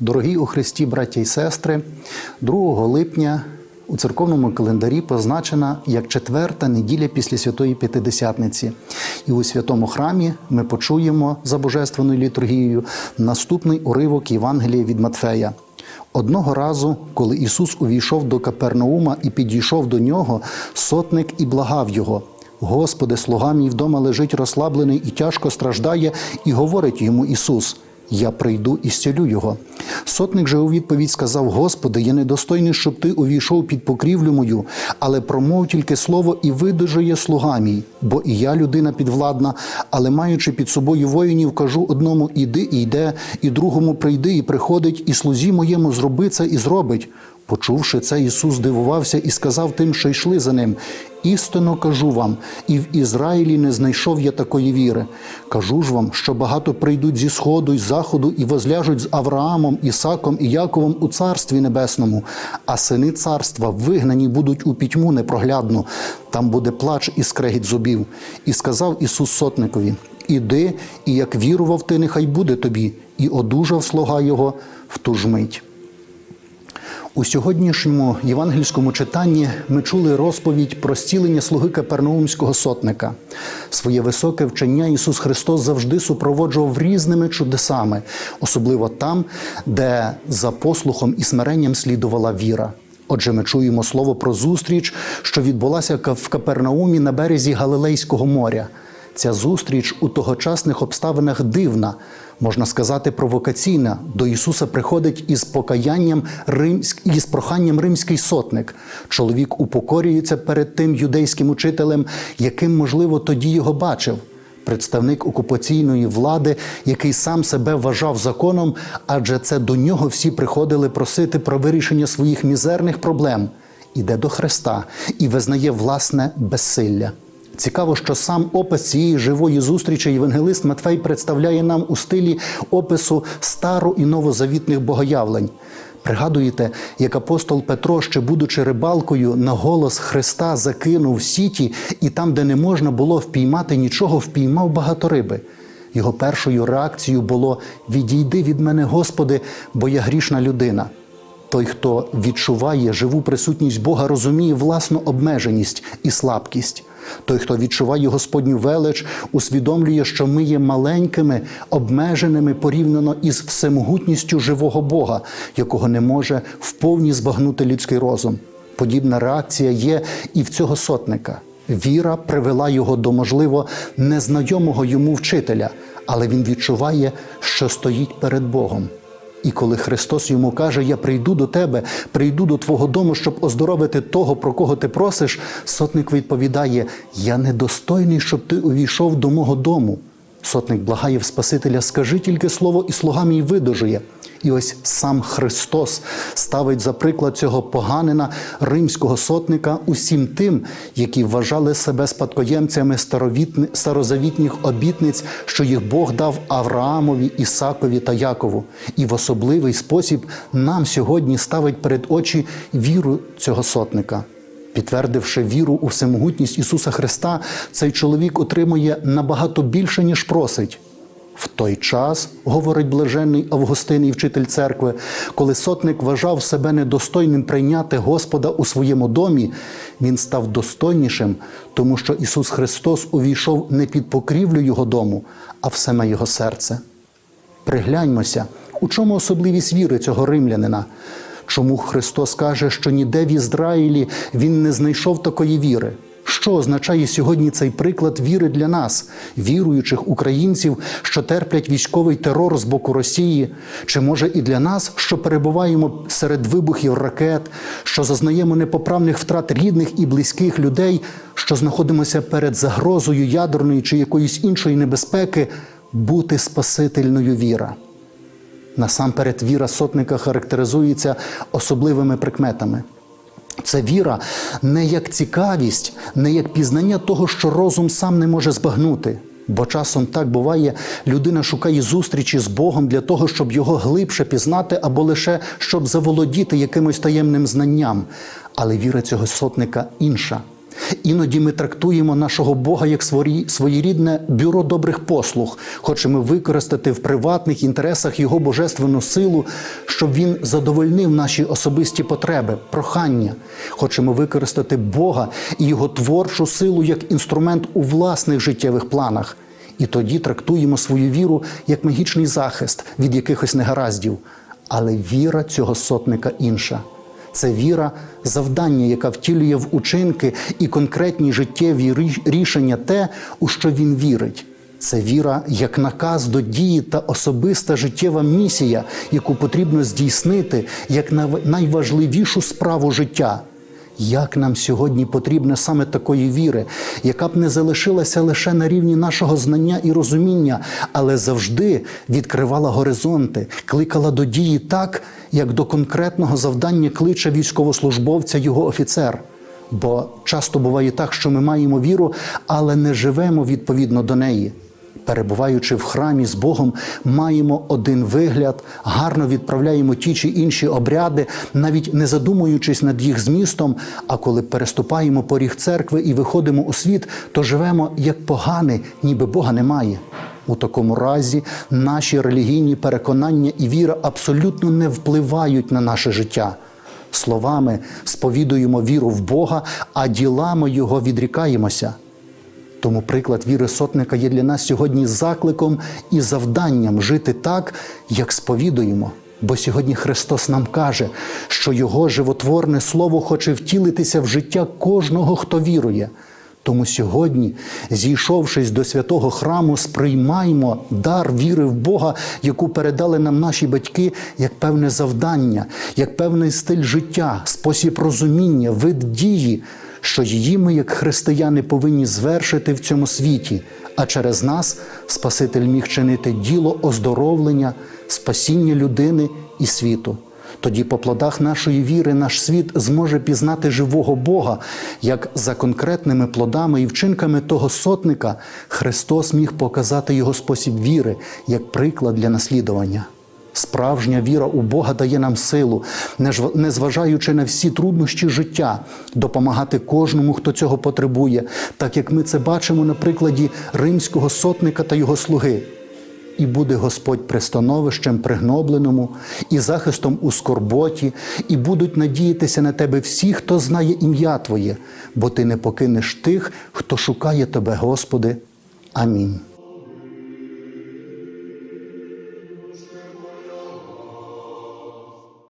Дорогі у Христі, браття і сестри, 2 липня у церковному календарі позначена як четверта неділя після Святої П'ятидесятниці. І у святому храмі ми почуємо за божественною літургією наступний уривок Євангелія від Матфея. Одного разу, коли Ісус увійшов до Капернаума і підійшов до нього, сотник і благав його. Господи, слуга мій вдома лежить розслаблений і тяжко страждає, і говорить йому Ісус. Я прийду і зцілю його. Сотник же у відповідь сказав: Господи, я недостойний, щоб ти увійшов під покрівлю мою, але промов тільки слово і видужує слуга мій, бо і я людина підвладна, але маючи під собою воїнів, кажу одному іди і йде, і другому прийди і приходить, і слузі моєму зроби це і зробить. Почувши це, Ісус здивувався і сказав тим, що йшли за ним: Істинно кажу вам, і в Ізраїлі не знайшов я такої віри. Кажу ж вам, що багато прийдуть зі сходу й заходу і возляжуть з Авраамом, Ісаком і Яковом у царстві небесному, а сини царства вигнані будуть у пітьму непроглядну. Там буде плач і скрегіт зубів. І сказав Ісус сотникові: Іди, і як вірував ти, нехай буде тобі, і одужав слуга його в ту ж мить. У сьогоднішньому євангельському читанні ми чули розповідь про зцілення слуги Капернаумського сотника. Своє високе вчення Ісус Христос завжди супроводжував різними чудесами, особливо там, де за послухом і смиренням слідувала віра. Отже, ми чуємо слово про зустріч, що відбулася в Капернаумі на березі Галилейського моря. Ця зустріч у тогочасних обставинах дивна, можна сказати, провокаційна. До Ісуса приходить із покаянням римськ... із проханням римський сотник. Чоловік упокорюється перед тим юдейським учителем, яким, можливо, тоді його бачив. Представник окупаційної влади, який сам себе вважав законом, адже це до нього всі приходили просити про вирішення своїх мізерних проблем, іде до Христа і визнає власне безсилля. Цікаво, що сам опис цієї живої зустрічі євангелист Матфей представляє нам у стилі опису старо і новозавітних богоявлень. Пригадуєте, як апостол Петро, ще будучи рибалкою, на голос Христа закинув сіті, і там, де не можна було впіймати нічого, впіймав багато риби. Його першою реакцією було: Відійди від мене, Господи, бо я грішна людина. Той, хто відчуває живу присутність Бога, розуміє власну обмеженість і слабкість. Той, хто відчуває Господню велич, усвідомлює, що ми є маленькими, обмеженими порівняно із всемогутністю живого Бога, якого не може вповні збагнути людський розум. Подібна реакція є і в цього сотника. Віра привела його до, можливо, незнайомого йому вчителя, але він відчуває, що стоїть перед Богом. І коли Христос йому каже, Я прийду до тебе, прийду до твого дому, щоб оздоровити того, про кого ти просиш, сотник відповідає: Я недостойний, щоб ти увійшов до мого дому. Сотник благає в Спасителя, скажи тільки слово, і слуга мій видужує. І ось сам Христос ставить за приклад цього поганина римського сотника усім тим, які вважали себе спадкоємцями старозавітніх обітниць, що їх Бог дав Авраамові, Ісакові та Якову. І в особливий спосіб нам сьогодні ставить перед очі віру цього сотника. Підтвердивши віру у всемогутність Ісуса Христа, цей чоловік отримує набагато більше, ніж просить. В той час, говорить блаженний Августин і вчитель церкви, коли сотник вважав себе недостойним прийняти Господа у своєму домі, він став достойнішим, тому що Ісус Христос увійшов не під покрівлю Його дому, а в саме Його серце. Пригляньмося, у чому особливість віри цього римлянина. Чому Христос каже, що ніде в Ізраїлі Він не знайшов такої віри? Що означає сьогодні цей приклад віри для нас, віруючих українців, що терплять військовий терор з боку Росії, чи може і для нас, що перебуваємо серед вибухів ракет, що зазнаємо непоправних втрат рідних і близьких людей, що знаходимося перед загрозою ядерної чи якоїсь іншої небезпеки, бути спасительною віра? Насамперед, віра сотника характеризується особливими прикметами. Це віра не як цікавість, не як пізнання того, що розум сам не може збагнути. Бо часом так буває, людина шукає зустрічі з Богом для того, щоб його глибше пізнати, або лише щоб заволодіти якимось таємним знанням. Але віра цього сотника інша. Іноді ми трактуємо нашого Бога як своєрідне бюро добрих послуг, хочемо використати в приватних інтересах Його божественну силу, щоб Він задовольнив наші особисті потреби, прохання. Хочемо використати Бога і Його творчу силу як інструмент у власних життєвих планах. І тоді трактуємо свою віру як магічний захист від якихось негараздів. Але віра цього сотника інша. Це віра завдання, яка втілює в учинки і конкретні життєві рішення те, у що він вірить. Це віра як наказ до дії та особиста життєва місія, яку потрібно здійснити як найважливішу справу життя. Як нам сьогодні потрібна саме такої віри, яка б не залишилася лише на рівні нашого знання і розуміння, але завжди відкривала горизонти, кликала до дії так, як до конкретного завдання кличе військовослужбовця його офіцер. Бо часто буває так, що ми маємо віру, але не живемо відповідно до неї. Перебуваючи в храмі з Богом, маємо один вигляд, гарно відправляємо ті чи інші обряди, навіть не задумуючись над їх змістом. А коли переступаємо поріг церкви і виходимо у світ, то живемо як погани, ніби Бога немає. У такому разі наші релігійні переконання і віра абсолютно не впливають на наше життя. Словами сповідуємо віру в Бога, а ділами Його відрікаємося. Тому приклад віри сотника є для нас сьогодні закликом і завданням жити так, як сповідуємо. Бо сьогодні Христос нам каже, що Його животворне Слово хоче втілитися в життя кожного, хто вірує. Тому сьогодні, зійшовшись до святого храму, сприймаймо дар віри в Бога, яку передали нам наші батьки, як певне завдання, як певний стиль життя, спосіб розуміння, вид дії, що її ми, як християни, повинні звершити в цьому світі, а через нас Спаситель міг чинити діло оздоровлення, спасіння людини і світу. Тоді по плодах нашої віри наш світ зможе пізнати живого Бога, як за конкретними плодами і вчинками того сотника Христос міг показати його спосіб віри як приклад для наслідування. Справжня віра у Бога дає нам силу, незважаючи на всі труднощі життя, допомагати кожному, хто цього потребує, так як ми це бачимо на прикладі римського сотника та його слуги. І буде Господь пристановищем пригнобленому, і захистом у скорботі, і будуть надіятися на тебе всі, хто знає ім'я Твоє, бо ти не покинеш тих, хто шукає тебе, Господи. Амінь.